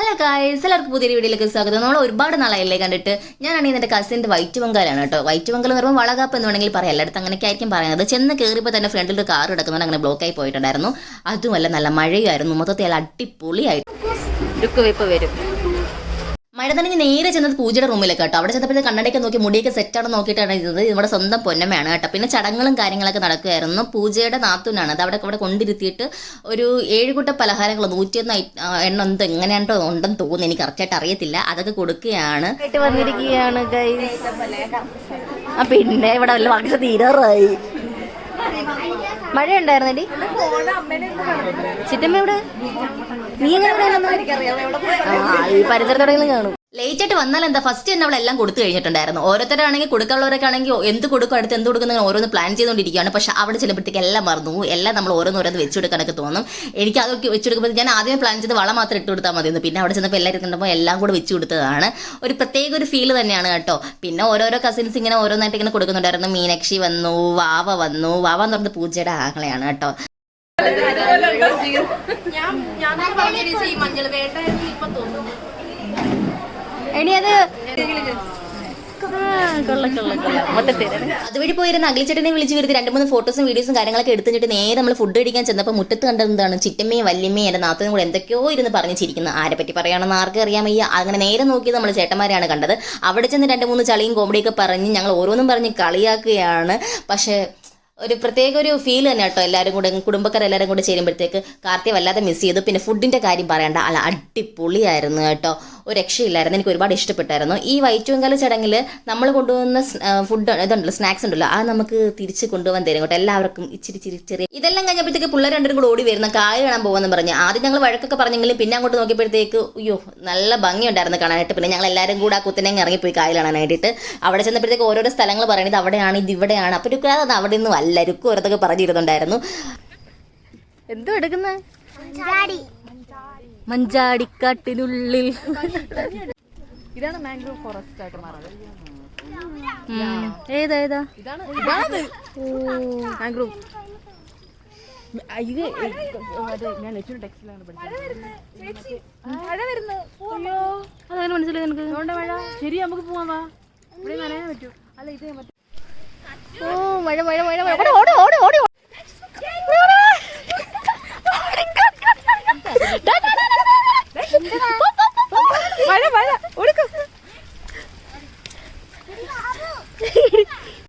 Hello guys എല്ലാവർക്കും പുതിയ വീഡിയോയിലേക്ക് സ്വാഗതം. നമ്മൾ ഒരുപാട് നാളായില്ലേ കണ്ടിട്ട്. ഞാനാണെങ്കിൽ എന്റെ കസിന്റെ വൈറ്റ് ബംഗാലാണ് കേട്ടോ. വൈറ്റ് ബംഗാൾ എന്ന് പറയുമ്പോൾ വളകാപ്പ് എന്ന് വേണമെങ്കിൽ പറയാം. എല്ലായിടത്തും അങ്ങനെയൊക്കെ ആയിരിക്കും പറയുന്നത്. ചെന്ന് കയറിയപ്പോൾ തന്നെ ഫ്രണ്ടിൽ ഒരു കാർ കിടക്കുന്നതുകൊണ്ട് അങ്ങനെ ബ്ലോക്കായി പോയിട്ടുണ്ടായിരുന്നു. അതുമല്ല നല്ല മഴയായിരുന്നു. മൊത്തത്തിൽ അടിപൊളിയായിട്ട് വരും. മഴ തന്നെ നേരെ ചെന്നത് പൂജയുടെ റൂമിലേക്ക് കേട്ടോ. അവിടെ ചെന്നപ്പോൾ കണ്ണടയൊക്കെ നോക്കി മുടിയൊക്കെ സെറ്റാണ് നോക്കിയിട്ടാണ് ഇരുന്നത് ഇത് നമ്മുടെ സ്വന്തം പൊന്നമ്മയാണ് കേട്ടോ. പിന്നെ ചടങ്ങുകളും കാര്യങ്ങളൊക്കെ നടക്കുകയായിരുന്നു. പൂജയുടെ നാത്തൂനാണ്. അത് അവിടെ അവിടെ കൊണ്ടിരുത്തിയിട്ട് ഒരു ഏഴുകൂട്ട പലഹാരങ്ങൾ നൂറ്റിയൊന്ന് എണ്ണം എന്തോ എങ്ങനെയാണ്ടോ ഉണ്ടെന്ന് തോന്നുന്നു. എനിക്ക് കറക്റ്റായിട്ട് അറിയത്തില്ല. അതൊക്കെ കൊടുക്കുകയാണ്. വന്നിരിക്കുകയാണ് പിന്നെ ഇവിടെ വല്ല വർഷം തീരാറായി മഴ ഉണ്ടായിരുന്നടി ചിറ്റമ്മ ഇവിടെ നീ എങ്ങനെ ഈ പരിസരത്തോടെങ്കിലും കാണും. ലേറ്റ് ആയിട്ട് വന്നാൽ എന്താ? ഫസ്റ്റ് തന്നെ അവളെല്ലാം കൊടുത്തു കഴിഞ്ഞിട്ടുണ്ടായിരുന്നു. ഓരോരുത്തരാണെങ്കിൽ കൊടുക്കാനുള്ളവരൊക്കെ ആണെങ്കിൽ എന്ത് കൊടുക്കും? അടുത്ത് എന്ത് കൊടുക്കുന്ന ഓരോന്ന് പ്ലാൻ ചെയ്തുകൊണ്ടിരിക്കുകയാണ്. പക്ഷെ അവിടെ ചെല്ലുമ്പോഴത്തേക്ക് എല്ലാം മറന്നു എല്ലാം നമ്മൾ ഓരോന്ന് ഓരോന്ന് വെച്ച് കൊടുക്കാനൊക്കെ തോന്നും. എനിക്ക് അതൊക്കെ വെച്ച് കൊടുക്കുമ്പോൾ ഞാൻ ആദ്യം പ്ലാൻ ചെയ്ത് വള മാത്രം ഇട്ട് കൊടുത്താൽ മതിയെന്ന്. പിന്നെ അവിടെ ചെന്നപ്പോൾ എല്ലാവരും കണ്ടപ്പോൾ എല്ലാം കൂടെ വെച്ച് കൊടുത്തതാണ്. ഒരു പ്രത്യേക ഒരു ഫീൽ തന്നെയാണ് കേട്ടോ. പിന്നെ ഓരോരോ കസിൻസ് ഇങ്ങനെ ഓരോന്നായിട്ട് ഇങ്ങനെ കൊടുക്കുന്നുണ്ടായിരുന്നു. മീനാക്ഷി വന്നു വാവ വന്നു. വാവ എന്ന് പറഞ്ഞത് പൂജയുടെ ആങ്ങളെയാണ് കേട്ടോ. ഇനി അത് അതുവഴി പോയിരുന്ന അഖിലിച്ചേട്ടനെ വിളിച്ച് വരുത്തി രണ്ട് മൂന്ന് ഫോട്ടോസും വീഡിയോസും കാര്യങ്ങളൊക്കെ എടുത്തിട്ട് നേരെ നമ്മൾ ഫുഡ് കഴിക്കാൻ ചെന്നപ്പോൾ മുറ്റത്ത് കണ്ടത് എന്താണ്? ചിറ്റമ്മയും വല്യമ്മയും എന്റെ നാത്തനും കൂടെ എന്തൊക്കെയോ ഇരുന്ന് പറഞ്ഞു ചിരിക്കുന്നത് ആരെ പറ്റി പറയുകയാണെന്ന് ആർക്കും അറിയാൻ വയ്യ. അങ്ങനെ നേരെ നോക്കിയത് നമ്മൾ ചേട്ടന്മാരെയാണ് കണ്ടത്. അവിടെ ചെന്ന് രണ്ട് മൂന്ന് ചളിയും കോമഡിയൊക്കെ പറഞ്ഞ് ഞങ്ങൾ ഓരോന്നും പറഞ്ഞ് കളിയാക്കുകയാണ്. പക്ഷേ ഒരു പ്രത്യേക ഒരു ഫീൽ തന്നെ കേട്ടോ എല്ലാവരും കൂടെ കുടുംബക്കാരെല്ലാവരും കൂടെ ചേരുമ്പോഴത്തേക്ക്. കാർത്തിയെ വല്ലാതെ മിസ് ചെയ്തു. പിന്നെ ഫുഡിന്റെ കാര്യം പറയണ്ട. അല്ല അടിപൊളിയായിരുന്നു കേട്ടോ. ഒരു രക്ഷയില്ലായിരുന്നു. എനിക്ക് ഒരുപാട് ഇഷ്ടപ്പെട്ടായിരുന്നു. ഈ വൈറ്റുവങ്കാല ചടങ്ങിൽ നമ്മൾ കൊണ്ടുവന്ന ഫുഡ് ഇതുണ്ടല്ലോ സ്നാക്സ് ഉണ്ടല്ലോ അത് നമുക്ക് തിരിച്ച് കൊണ്ടുപോകാൻ തരും കേട്ടോ. എല്ലാവർക്കും ഇച്ചിരി ഇച്ചിരി ചെറിയ ഇതെല്ലാം കഴിഞ്ഞപ്പോഴത്തേക്ക് പിള്ളേർ രണ്ടും കൂടെ ഓടി വരുന്ന കായ് കാണാൻ പോകുമെന്ന് പറഞ്ഞു. ആദ്യം ഞങ്ങൾ വഴക്കൊക്കെ പറഞ്ഞെങ്കിലും പിന്നെ അങ്ങോട്ട് നോക്കിയപ്പോഴത്തേക്ക് അയ്യോ നല്ല ഭംഗിയുണ്ടായിരുന്നു കാണാനായിട്ട്. പിന്നെ ഞങ്ങൾ എല്ലാവരും കൂടെ ആ കുത്തിനെ ഇറങ്ങിപ്പോയി കായ് കാണാനായിട്ട് അവിടെ ചെന്നപ്പോഴത്തേക്ക് ഓരോരോ സ്ഥലങ്ങൾ പറയുന്നത് അവിടെയാണ് ഇത് ഇവിടെയാണ്. അപ്പോൾ ഒരു അത് അവിടെ നിന്നും അല്ല രുക്കും ഓരോത്തൊക്കെ പറഞ്ഞിരുന്നുണ്ടായിരുന്നു. എന്തോ എടുക്കുന്നത് മഞ്ചാടിക്കാട്ടിനുള്ളിൽ. ഇതാണ് മാംഗ്രോ ഫോറസ്റ്റ് ആയിട്ട് മാറുന്നത്. ഏതാ ഏതാ? ഇതാണ് ഇതാണത്. മാംഗ്രോ ഇത് മറ്റേ ഞാൻ ലക്ഷ്മി ടെക്സ്റ്റിലാണ് പഠിച്ചത്. മഴ വരുന്നു. അയ്യോ. അതങ്ങനെ മനസ്സിലായി നിനക്ക്? ശരി നമുക്ക് പോവാം ഇവിടെ നനയാൻ പറ്റൂ. അല്ല ഇത് ഓ മഴ മഴ മഴ മഴ. ഓടി ഓടി ഓടി. 俺か。